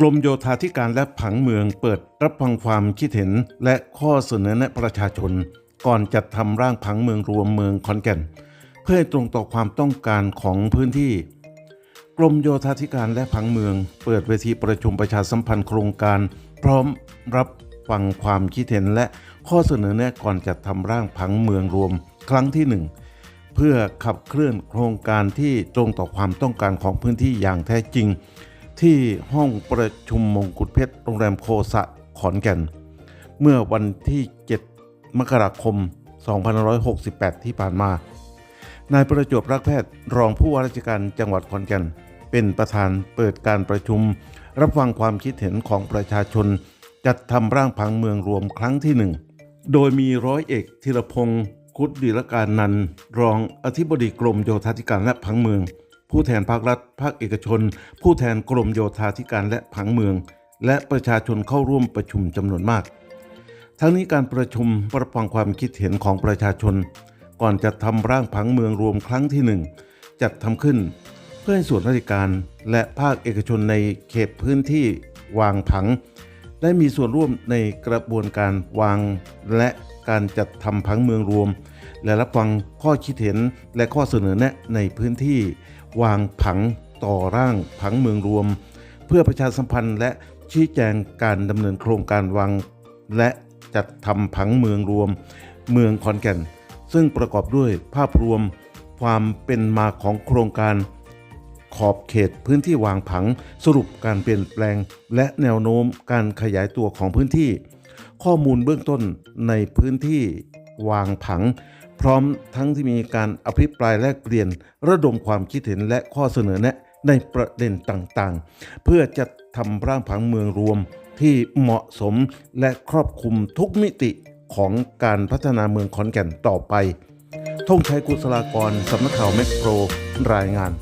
กรมโยธาธิการและผังเมืองเปิดรับฟังความคิดเห็นและข้อเสนอแนะประชาชน ก่อนจัดทำร่างผังเมืองรวมเมืองขอนแก่น เพื่อให้ตรงต่อความต้องการของพื้นที่ กรมโยธาธิการและผังเมือง เปิดเวทีประชุมประชาสัมพันธ์โครงการ พร้อมรับฟังความคิดเห็นและข้อเสนอแนะก่อนจัดทำร่างผังเมืองรวม ครั้งที่หนึ่งเพื่อขับเคลื่อนโครงการที่ตรงต่อความต้องการของพื้นที่อย่างแท้จริง ที่ห้องประชุมมงกุฎเพชรโรงแรมโคสะขอนแก่น เมื่อวันที่ 7 มกราคม 2568 ที่ผ่านมา นายประจวบรักแพทย์รองผู้ว่าราชการจังหวัดขอนแก่น เป็นประธานเปิดการประชุม รับฟังความคิดเห็นของประชาชน จัดทำร่างผังเมืองรวมครั้งที่หนึ่งโดยมีร้อยเอกธีรพงศ์คุดดีลการนันรองอธิบดีกรมโยธาธิการและผังเมือง ผู้แทนภาครัฐ ภาคเอกชน ผู้แทนกรมโยธาธิการและผังเมือง และประชาชนเข้าร่วมประชุมจำนวนมาก ทั้งนี้การประชุมปรับฟังความคิดเห็นของประชาชน ก่อนจะทำร่างผังเมืองรวมครั้งที่หนึ่งจัดทำขึ้น เพื่อให้ส่วนราชการและภาคเอกชนในเขตพื้นที่วางผัง ได้มีส่วนร่วมในกระบวนการวางและ การจัดทำผังเมืองรวม และรับฟังข้อคิดเห็นและข้อเสนอแนะในพื้นที่ วางผังต่อร่างผังเมืองรวม เพื่อประชาสัมพันธ์และชี้แจงการดำเนินโครงการวางและจัดทำผังเมืองรวม เมืองขอนแก่น ซึ่งประกอบด้วยภาพรวม ความเป็นมาของโครงการ ขอบเขตพื้นที่วางผัง สรุปการเปลี่ยนแปลง และแนวโน้มการขยายตัวของพื้นที่ ข้อมูลเบื้องต้นในพื้นที่วางผัง พร้อมทั้งที่มีการอภิปรายแลกเปลี่ยน ระดมความคิดเห็นและข้อเสนอแนะในประเด็นต่างๆ เพื่อจะทำร่างผังเมืองรวมที่เหมาะสมและครอบคลุมทุกมิติของการพัฒนาเมืองขอนแก่นต่อไปธงชัยกุศลากร สำนักข่าวแมกโรรายงาน